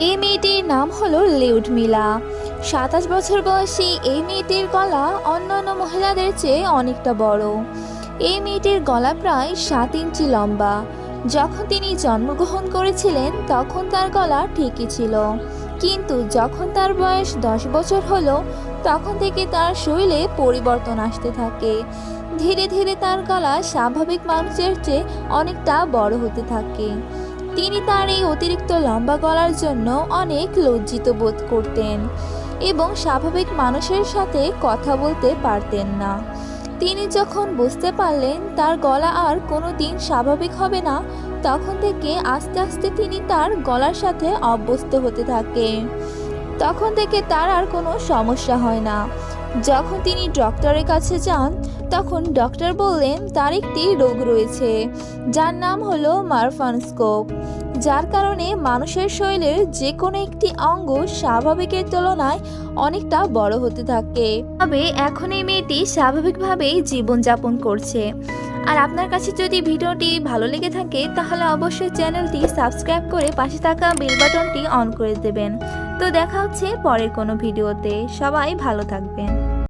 এই মেয়েটির নাম হলো লিউডমিলা। সাতাশ বছর বয়সী এই মেয়েটির গলা অন্যান্য মহিলাদের চেয়ে অনেকটা বড়। এই মেয়েটির গলা প্রায় সাত ইঞ্চি লম্বা। যখন তিনি জন্মগ্রহণ করেছিলেন, তখন তার গলা ঠিকই ছিল। কিন্তু যখন তার বয়স দশ বছর হলো, তখন থেকে তার শরীরে পরিবর্তন আসতে থাকে। ধীরে ধীরে তার গলা স্বাভাবিক মানুষের চেয়ে অনেকটা বড় হতে থাকে। তিনি তার এই অতিরিক্ত লম্বা গলার জন্য অনেক লজ্জিত বোধ করতেন এবং স্বাভাবিক মানুষের সাথে কথা বলতে পারতেন না। তিনি যখন বুঝতে পারলেন তার গলা আর কোনো দিন স্বাভাবিক হবে না, তখন থেকে আস্তে আস্তে তিনি তার গলার সাথে অভ্যস্ত হতে থাকে। তখন থেকে তার আর কোনো সমস্যা হয় না। যখন তিনি ডক্টরের কাছে যান, তখন ডক্টর বললেন, তার একটি রোগ রয়েছে, যার নাম হলো মারফানস্কোপ। যার কারণে মানুষের শরীরের যে কোনো একটি অঙ্গ স্বাভাবিকের তুলনায় অনেকটা বড় হতে থাকে। তবে এখন এই মেয়েটি স্বাভাবিকভাবেই জীবনযাপন করছে। আর আপনার কাছে যদি ভিডিওটি ভালো লেগে থাকে, তাহলে অবশ্যই চ্যানেলটি সাবস্ক্রাইব করে পাশে থাকা বেল বাটনটি অন করে দেবেন। তো দেখা হচ্ছে পরের কোনো ভিডিওতে। সবাই ভালো থাকবেন।